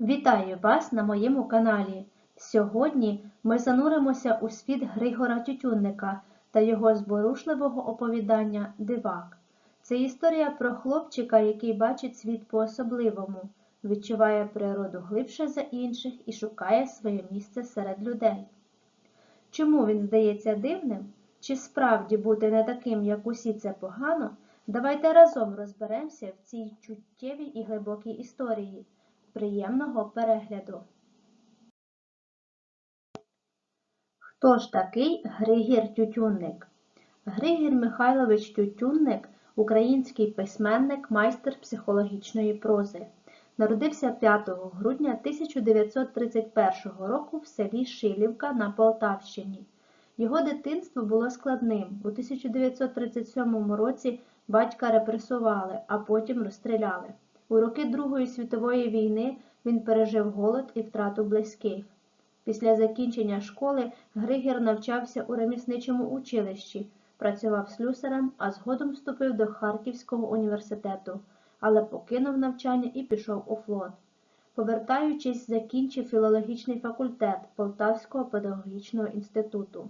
Вітаю вас на моєму каналі. Сьогодні ми зануримося у світ Григора Тютюнника та його зворушливого оповідання Дивак. Це історія про хлопчика, який бачить світ по-особливому, відчуває природу глибше за інших і шукає своє місце серед людей. Чому він здається дивним? Чи справді бути не таким, як усі, це погано? Давайте разом розберемося в цій чуттєвій і глибокій історії. Приємного перегляду! Хто ж такий Григір Тютюнник? Григір Михайлович Тютюнник – український письменник, майстер психологічної прози. Народився 5 грудня 1931 року в селі Шилівка на Полтавщині. Його дитинство було складним. У 1937 році батька репресували, а потім розстріляли. У роки Другої світової війни він пережив голод і втрату близьких. Після закінчення школи Григір навчався у ремісничому училищі, працював слюсарем, а згодом вступив до Харківського університету, але покинув навчання і пішов у флот. Повертаючись, закінчив філологічний факультет Полтавського педагогічного інституту.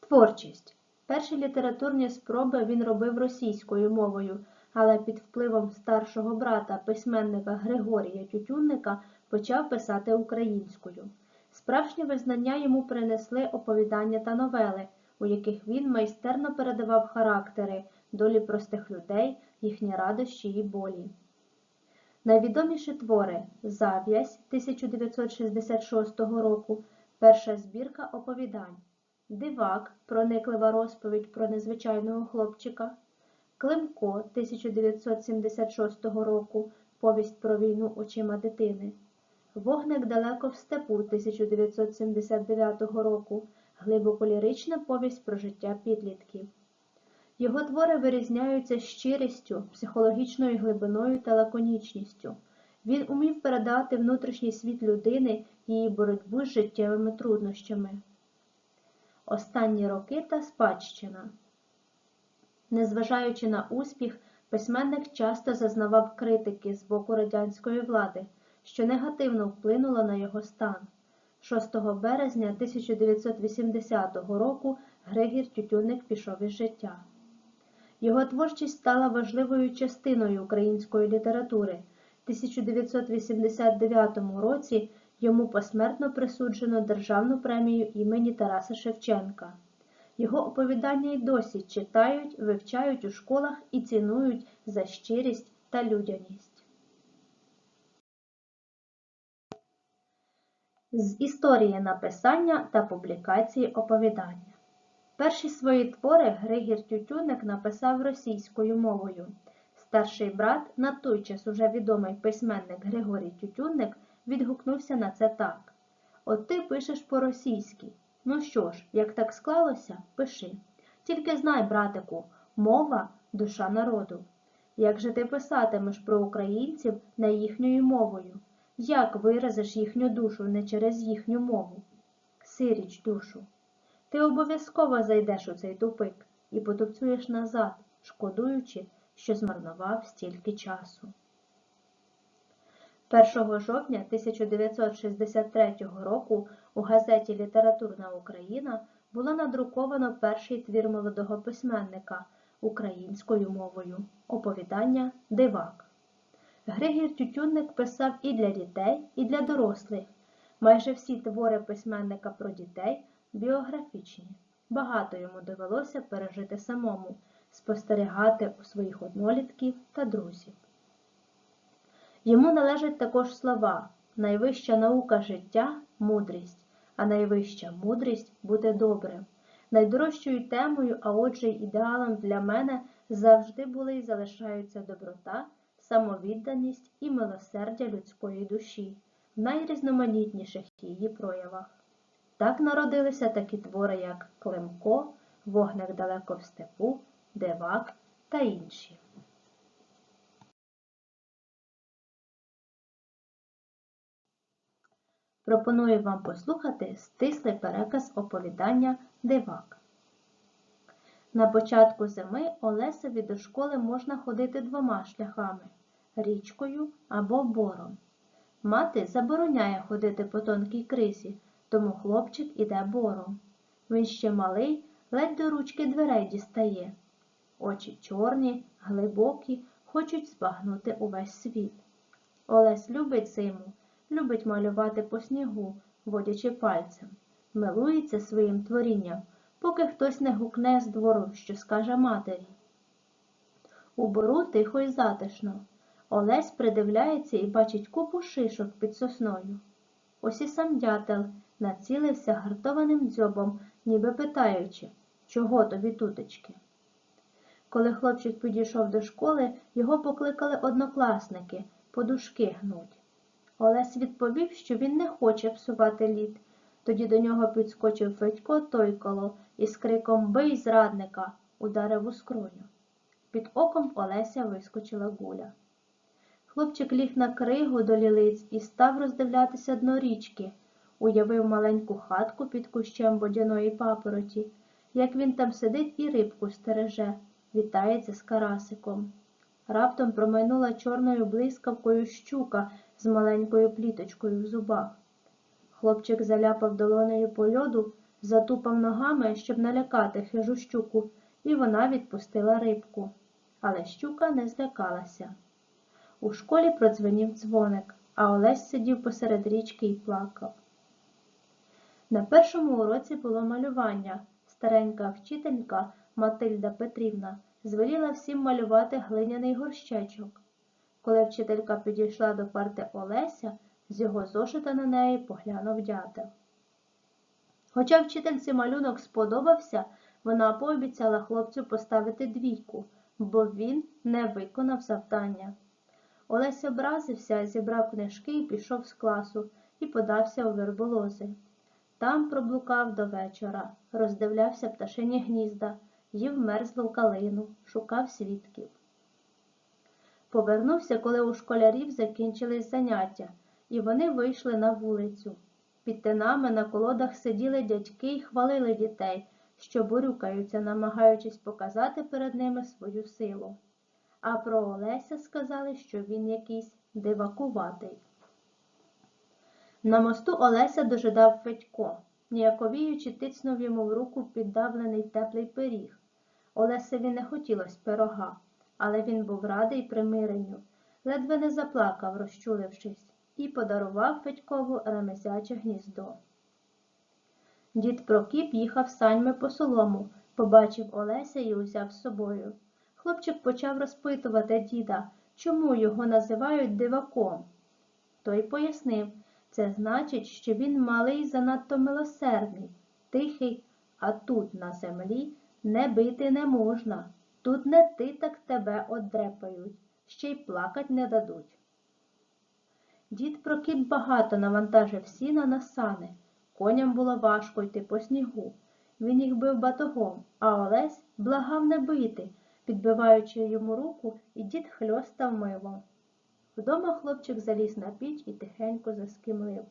Творчість. Перші літературні спроби він робив російською мовою, але під впливом старшого брата, письменника Григорія Тютюнника, почав писати українською. Справжнє визнання йому принесли оповідання та новели, у яких він майстерно передавав характери, долі простих людей, їхні радощі і болі. Найвідоміші твори Зав'язь 1966 року, перша збірка оповідань, Дивак, прониклива розповідь про незвичайного хлопчика, Климко 1976 року, повість про війну очима дитини, Вогник далеко в степу 1979 року, глибоко лірична повість про життя підлітків. Його твори вирізняються щирістю, психологічною глибиною та лаконічністю. Він умів передати внутрішній світ людини, її боротьбу з життєвими труднощами. Останні роки та спадщина. Незважаючи на успіх, письменник часто зазнавав критики з боку радянської влади, що негативно вплинуло на його стан. 6 березня 1980 року Григір Тютюнник пішов із життя. Його творчість стала важливою частиною української літератури. В 1989 році йому посмертно присуджено Державну премію імені Тараса Шевченка. Його оповідання й досі читають, вивчають у школах і цінують за щирість та людяність. З історії написання та публікації оповідання. Перші свої твори Григір Тютюнник написав російською мовою. Старший брат, на той час уже відомий письменник Григорій Тютюнник, відгукнувся на це так. От ти пишеш по-російськи. Ну що ж, як так склалося, пиши. Тільки знай, братику, мова душа народу. Як же ти писатимеш про українців не їхньою мовою? Як виразиш їхню душу не через їхню мову? Сиріч душу. Ти обов'язково зайдеш у цей тупик і потупцюєш назад, шкодуючи, що змарнував стільки часу. 1 жовтня 1963 року у газеті Літературна Україна було надруковано перший твір молодого письменника українською мовою оповідання Дивак. Григір Тютюнник писав і для дітей, і для дорослих. Майже всі твори письменника про дітей біографічні. Багато йому довелося пережити самому, спостерігати у своїх однолітків та друзів. Йому належать також слова найвища наука життя мудрість, а найвища мудрість бути добрим. Найдорожчою темою, а отже ідеалом для мене завжди були і залишаються доброта, самовідданість і милосердя людської душі в найрізноманітніших її проявах. Так народилися такі твори, як Климко, Вогник далеко в степу, Девак та інші. Пропоную вам послухати стислий переказ оповідання Дивак. На початку зими Олесеві до школи можна ходити двома шляхами річкою або бором. Мати забороняє ходити по тонкій крисі, тому хлопчик іде бором. Він ще малий, ледь до ручки дверей дістає. Очі чорні, глибокі, хочуть збагнути увесь світ. Олесь любить зиму, любить малювати по снігу, водячи пальцем, милується своїм творінням, поки хтось не гукне з двору, що скаже матері. У бору тихо й затишно. Олесь придивляється і бачить купу шишок під сосною. Ось і сам дятел націлився гартованим дзьобом, ніби питаючи, чого тобі тутечки. Коли хлопчик підійшов до школи, його покликали однокласники подушки гнуть. Олесь відповів, що він не хоче псувати лід. Тоді до нього підскочив Федько Тойколо і з криком Бий зрадника ударив у скроню. Під оком Олеся вискочила гуля. Хлопчик ліг на кригу до лілиць і став роздивлятися дно річки. Уявив маленьку хатку під кущем водяної папороті, як він там сидить і рибку стереже, вітається з карасиком. Раптом промайнула чорною блискавкою щука з маленькою пліточкою в зубах. Хлопчик заляпав долонею по льоду, затупав ногами, щоб налякати хижу щуку, і вона відпустила рибку. Але щука не злякалася. У школі продзвенів дзвоник, а Олесь сидів посеред річки і плакав. На першому уроці було малювання. Старенька вчителька Матильда Петрівна звеліла всім малювати глиняний горщечок. Коли вчителька підійшла до парти Олеся, з його зошита на неї поглянув дятел. Хоча вчительці малюнок сподобався, вона пообіцяла хлопцю поставити двійку, бо він не виконав завдання. Олесь образився, зібрав книжки і пішов з класу і подався у верболози. Там проблукав до вечора, роздивлявся пташині гнізда, їв мерзлу калину, шукав свідків. Повернувся, коли у школярів закінчились заняття, і вони вийшли на вулицю. Під тинами на колодах сиділи дядьки й хвалили дітей, що борюкаються, намагаючись показати перед ними свою силу. А про Олеся сказали, що він якийсь дивакуватий. На мосту Олеся дожидав Федько, ніяковіючи тицнув йому в руку піддавлений теплий пиріг. Олесеві не хотілось пирога, але він був радий примиренню, ледве не заплакав, розчулившись, і подарував Федькову ремезяче гніздо. Дід Прокіп їхав саньми по солому, побачив Олеся і узяв з собою. Хлопчик почав розпитувати діда, чому його називають диваком. Той пояснив, це значить, що він малий занадто милосердний, тихий, а тут, на землі, не бити не можна. Тут не ти так тебе одрепають, ще й плакать не дадуть. Дід Прокіп багато навантажив сіна на сани. Коням було важко йти по снігу. Він їх бив батогом, а Олесь благав не бити, підбиваючи йому руку, і дід хльостав милом. Вдома хлопчик заліз на піч і тихенько заскимлив.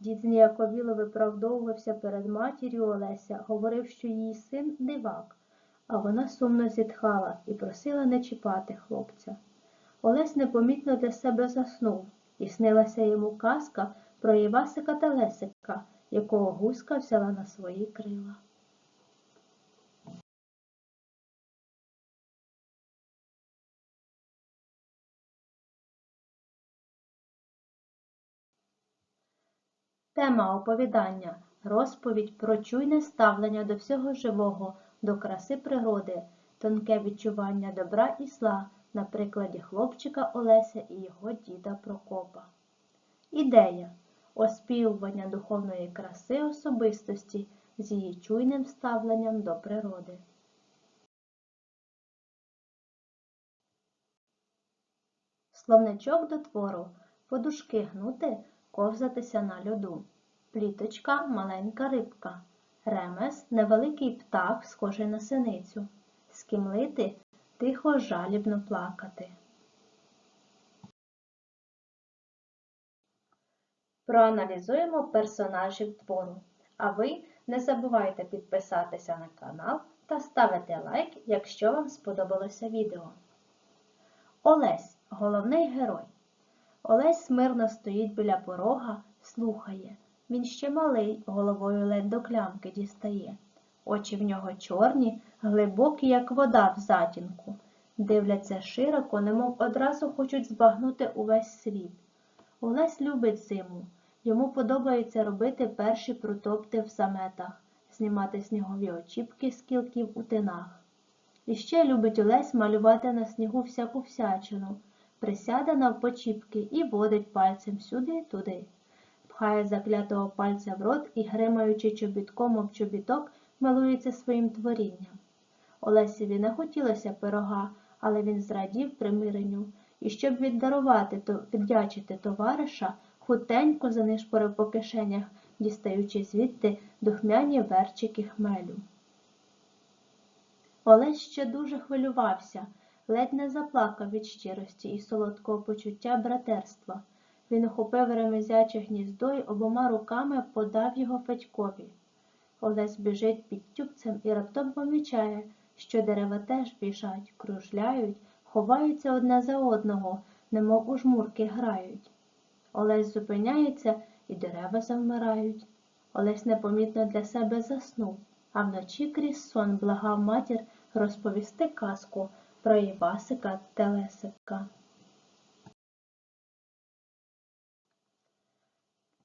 Дід зніяковіло виправдовувався перед матір'ю Олеся, говорив, що її син дивак, а вона сумно зітхала і просила не чіпати хлопця. Олесь непомітно для себе заснув, і снилася йому казка про Івасика та Лесика, якого гуска взяла на свої крила. Тема оповідання розповідь про чуйне ставлення до всього живого, до краси природи, тонке відчування добра і зла на прикладі хлопчика Олеся і його діда Прокопа. Ідея оспівування духовної краси особистості з її чуйним ставленням до природи. Словничок до твору подушки гнути ковзатися на льоду. Пліточка маленька рибка. Ремес невеликий птах, схожий на синицю. Скімлити тихо жалібно плакати. Проаналізуємо персонажів твору. А ви не забувайте підписатися на канал та ставити лайк, якщо вам сподобалося відео. Олесь Головний герой. Олесь смирно стоїть біля порога, слухає. Він ще малий, головою ледь до клямки дістає. Очі в нього чорні, глибокі, як вода в затінку. Дивляться широко, немов одразу хочуть збагнути увесь світ. Олесь любить зиму. Йому подобається робити перші протопти в заметах, знімати снігові очіпки з кілків у тинах. І ще любить Олесь малювати на снігу всяку всячину, присяде навпочіпки і водить пальцем сюди-туди. Пхає заклятого пальця в рот і, гримаючи чобітком об чобіток, милується своїм творінням. Олесеві не хотілося пирога, але він зрадів примиренню, і щоб віддарувати то віддячити товариша, хутенько занишпорив по кишенях, дістаючи звідти духмяні верчики хмелю. Олесь ще дуже хвилювався, ледь не заплакав від щирості і солодкого почуття братерства. Він охопив ремезяче гніздо й обома руками подав його Федькові. Олесь біжить під тюбцем і раптом помічає, що дерева теж біжать, кружляють, ховаються одне за одного, немов у жмурки грають. Олесь зупиняється і дерева завмирають. Олесь непомітно для себе заснув, а вночі крізь сон благав матір розповісти казку про Івасика Телесика.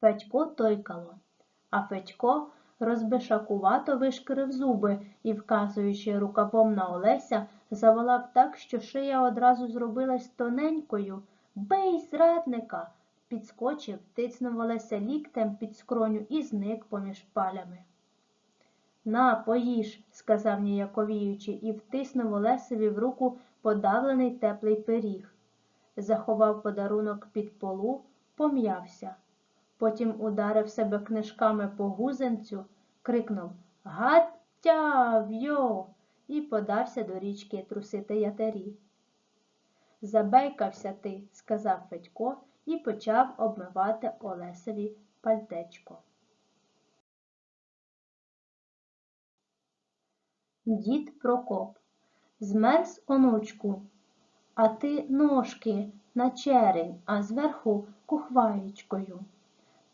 Федько тойкало, а Федько розбишакувато вишкірив зуби і, вказуючи рукавом на Олеся, заволав так, що шия одразу зробилась тоненькою. Бей, зрадника! Підскочив, тицнув Олеся ліктем під скроню і зник поміж палями. На, поїж, сказав ніяковіючи, і втиснув Олесеві в руку подавлений теплий пиріг. Заховав подарунок під полу, пом'явся. Потім ударив себе книжками по гузенцю, крикнув Гаття вйо! і подався до річки трусити ятері. Забейкався ти, сказав Федько і почав обмивати Олесеві пальтечко. Дід Прокоп. Змерз онучку, а ти ножки на черень, а зверху кухваєчкою.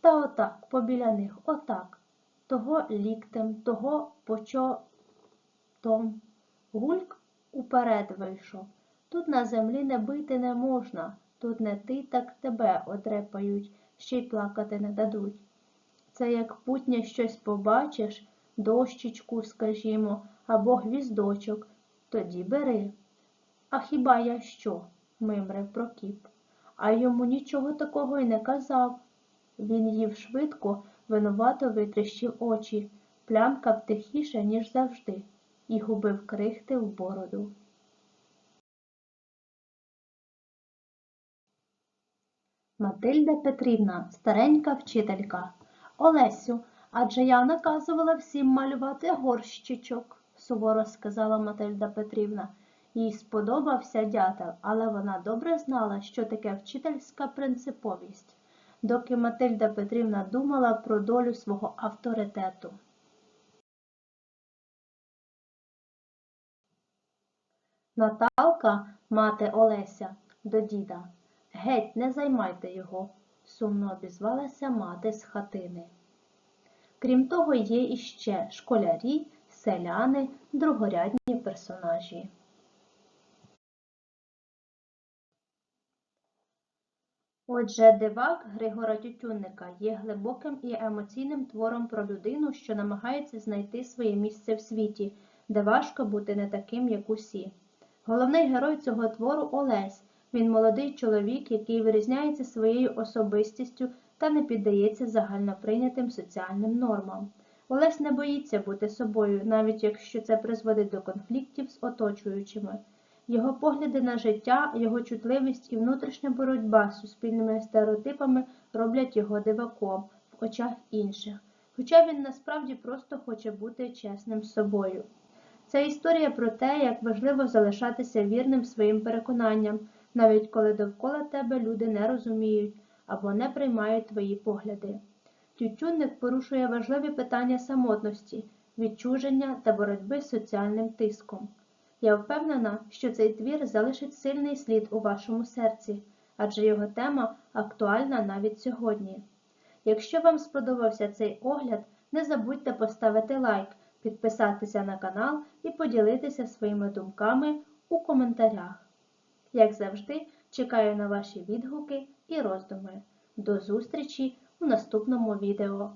Та отак, побіля них, отак, того ліктем, того почотом. Гульк уперед вийшов. Тут на землі не бити не можна, тут не ти, так тебе одрепають, ще й плакати не дадуть. Це як путня щось побачиш, дощечку, скажімо, або гвіздочок, тоді бери. А хіба я що? мимрив Прокіп. А йому нічого такого й не казав. Він їв швидко, винувато витріщив очі, плямкав тихіше, ніж завжди, і губив крихти в бороду. Матильда Петрівна, старенька вчителька. Олесю, адже я наказувала всім малювати горщичок, суворо сказала Матильда Петрівна. Їй сподобався дятел, але вона добре знала, що таке вчительська принциповість, доки Матильда Петрівна думала про долю свого авторитету. Наталка, мати Олеся, до діда. Геть, не займайте його, сумно обізвалася мати з хатини. Крім того, є іще школярі, селяни, другорядні персонажі. Отже, дивак Григора Тютюнника є глибоким і емоційним твором про людину, що намагається знайти своє місце в світі, де важко бути не таким, як усі. Головний герой цього твору Олесь. Він молодий чоловік, який вирізняється своєю особистістю та не піддається загальноприйнятим соціальним нормам. Олесь не боїться бути собою, навіть якщо це призводить до конфліктів з оточуючими. Його погляди на життя, його чутливість і внутрішня боротьба з суспільними стереотипами роблять його диваком в очах інших, хоча він насправді просто хоче бути чесним з собою. Це історія про те, як важливо залишатися вірним своїм переконанням, навіть коли довкола тебе люди не розуміють або не приймають твої погляди. Тютюнник порушує важливі питання самотності, відчуження та боротьби з соціальним тиском. Я впевнена, що цей твір залишить сильний слід у вашому серці, адже його тема актуальна навіть сьогодні. Якщо вам сподобався цей огляд, не забудьте поставити лайк, підписатися на канал і поділитися своїми думками у коментарях. Як завжди, чекаю на ваші відгуки і роздуми. До зустрічі у наступному відео.